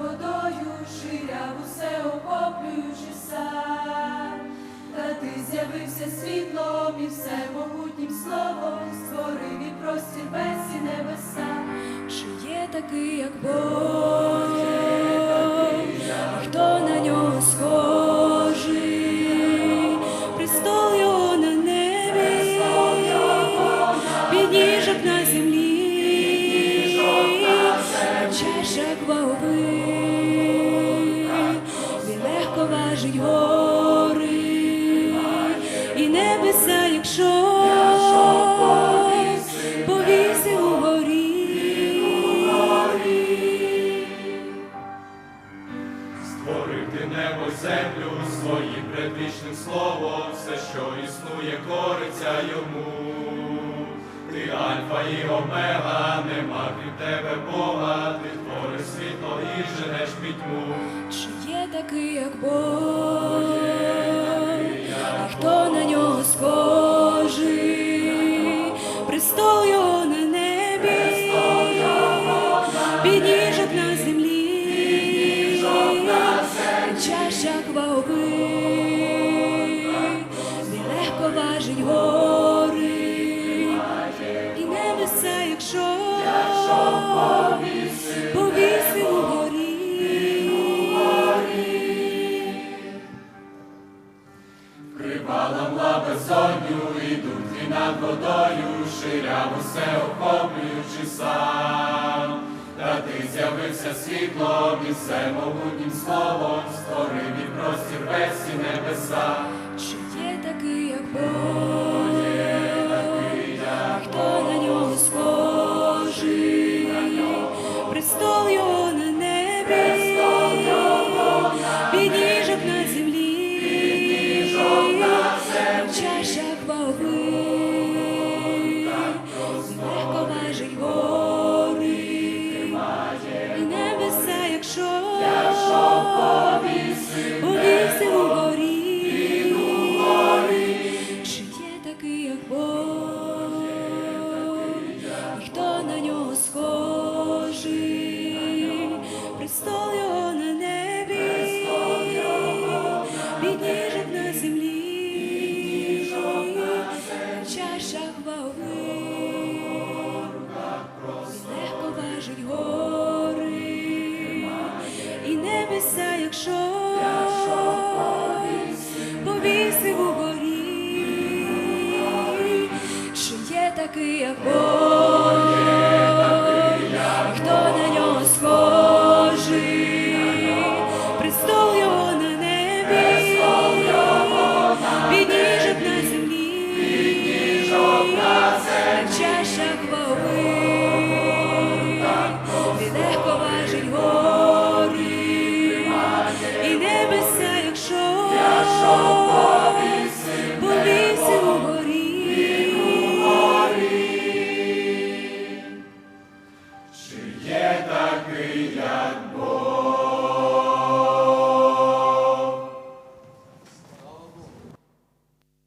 водою, ширяв усе охоплюючи сам. Та ти з'явився світлом і всемогутнім словом, створив і простір без і небеса. Чи є такий, як Бог? Ти небо й землю своїм предвічним словом, все, що існує, кориться йому. Ти альфа і омега, нема крім тебе Бога, ти твориш світло і женеш пітьму. Чи є такий, як Бог? Чашак ваговий, він легко важить гори, і небеса, якщо повісив угорі. Кривала мла безодню, ідуть і над водою, ширяв усе охоплюючи сам. Та ти з'явився світлом і всемогутнім словом, створив простір весь і небеса. Чи є такий, як Бог? такий, як Бог, хто на нього схожий, престол його на небі, відніжок на землі, так чаша хвали,